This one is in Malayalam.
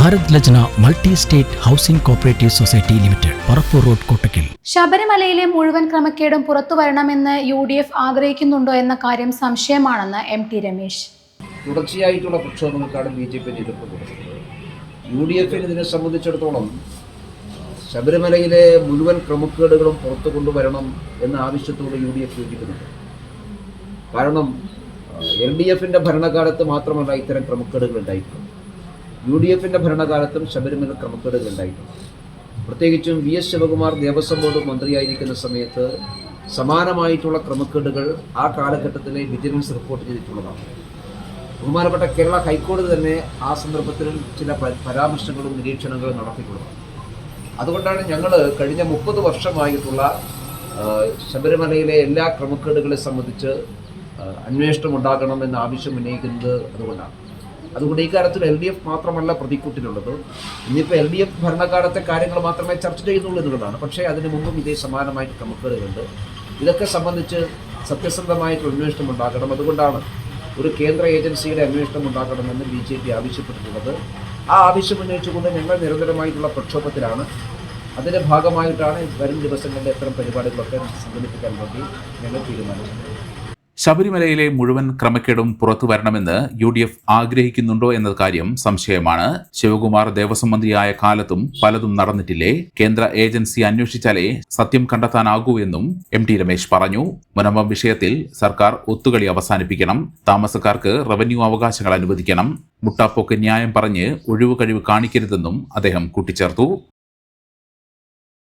Bharat Lajna multi state housing cooperative society limited Parappur road Kottakkal. ശബരിമലയിലെ മുഴുവൻ ക്രമക്കേടും പുറത്തു വരണമെന്ന് യു ഡി എഫ് ആഗ്രഹിക്കുന്നുണ്ടോ എന്ന കാര്യം സംശയമാണെന്ന് എം ടി രമേശ്. തുടർച്ചയായിട്ടുള്ള പ്രക്ഷോഭങ്ങൾക്കാണ് ബി ജെ പി നേതൃത്വം കൊടുക്കുന്നത്. യു ഡി എഫിന് ഇതിനെ സംബന്ധിച്ചിടത്തോളം ശബരിമലയിലെ മുഴുവൻ ക്രമക്കേടുകളും പുറത്തു കൊണ്ടുവരണം എന്ന ആവശ്യത്തോട് യു ഡി എഫ് യോജിക്കുന്നുണ്ട്. കാരണം എൽ ഡി എഫിന്റെ ഭരണകാലത്ത് മാത്രമല്ല ഇത്തരം ക്രമക്കേടുകൾ ഉണ്ടായിട്ടുള്ളത് യു ഡി എഫിന്റെ ഭരണകാലത്തും ശബരിമല ക്രമക്കേടുകൾ ഉണ്ടായിട്ടുണ്ട്. പ്രത്യേകിച്ചും V S Sivakumar Devaswom board മന്ത്രിയായിരിക്കുന്ന സമയത്ത് സമാനമായിട്ടുള്ള ക്രമക്കേടുകൾ ആ കാലഘട്ടത്തിലെ വിജിലൻസ് റിപ്പോർട്ട് ചെയ്തിട്ടുള്ളതാണ്. ബഹുമാനപ്പെട്ട കേരള ഹൈക്കോടതി തന്നെ ആ സന്ദർഭത്തിൽ ചില പരാമർശങ്ങളും നിരീക്ഷണങ്ങളും നടത്തിയിട്ടുള്ളതാണ് അതുകൊണ്ടാണ് ഞങ്ങൾ കഴിഞ്ഞ മുപ്പത് വർഷമായിട്ടുള്ള ശബരിമലയിലെ എല്ലാ ക്രമക്കേടുകളെ സംബന്ധിച്ച് അന്വേഷണം ഉണ്ടാകണമെന്ന ആവശ്യം ഉന്നയിക്കുന്നത് അതുകൊണ്ടാണ്. അതുകൊണ്ട് ഈ കാര്യത്തിൽ എൽ ഡി എഫ് മാത്രമല്ല പ്രതിക്കൂട്ടിലുള്ളത് ഇനിയിപ്പോൾ എൽ ഡി എഫ് ഭരണകാലത്തെ കാര്യങ്ങൾ മാത്രമേ ചർച്ച ചെയ്യുന്നുള്ളൂ എന്നുള്ളതാണ്. പക്ഷേ അതിന് മുമ്പും ഇതേ സമാനമായിട്ട് ക്രമക്കേടുകളുണ്ട് ഇതൊക്കെ സംബന്ധിച്ച് സത്യസന്ധമായിട്ടുള്ള അന്വേഷണം ഉണ്ടാകണം. അതുകൊണ്ടാണ് ഒരു കേന്ദ്ര ഏജൻസിയുടെ അന്വേഷണം ഉണ്ടാക്കണമെന്ന് ബി ജെ പി ആവശ്യപ്പെട്ടിട്ടുള്ളത്. ആ ആവശ്യം ഉന്നയിച്ചുകൊണ്ട് ഞങ്ങൾ നിരന്തരമായിട്ടുള്ള പ്രക്ഷോഭത്തിലാണ്. അതിന്റെ ഭാഗമായിട്ടാണ് വരും ദിവസങ്ങളിൽ ഇത്തരം പരിപാടികളൊക്കെ സംഘടിപ്പിക്കാൻ വേണ്ടി ഞങ്ങൾ തീരുമാനിച്ചത്. ശബരിമലയിലെ മുഴുവൻ ക്രമക്കേടും പുറത്തു വരണമെന്ന് യു ഡി എഫ് ആഗ്രഹിക്കുന്നുണ്ടോ എന്ന കാര്യം സംശയമാണ്. ശിവകുമാർ ദേവസ്വം മന്ത്രിയായ കാലത്തും പലതും നടന്നിട്ടില്ലേ? കേന്ദ്ര ഏജൻസി അന്വേഷിച്ചാലേ സത്യം കണ്ടെത്താനാകൂ എന്നും എം ടി രമേശ് പറഞ്ഞു. മുനമ്പം വിഷയത്തിൽ സർക്കാർ ഒത്തുകളി അവസാനിപ്പിക്കണം. താമസക്കാർക്ക് റവന്യൂ അവകാശങ്ങൾ അനുവദിക്കണം. മുട്ടാപ്പോക്ക് ന്യായം പറഞ്ഞ് ഒഴിവ് കഴിവ് കാണിക്കരുതെന്നും അദ്ദേഹം കൂട്ടിച്ചേർത്തു.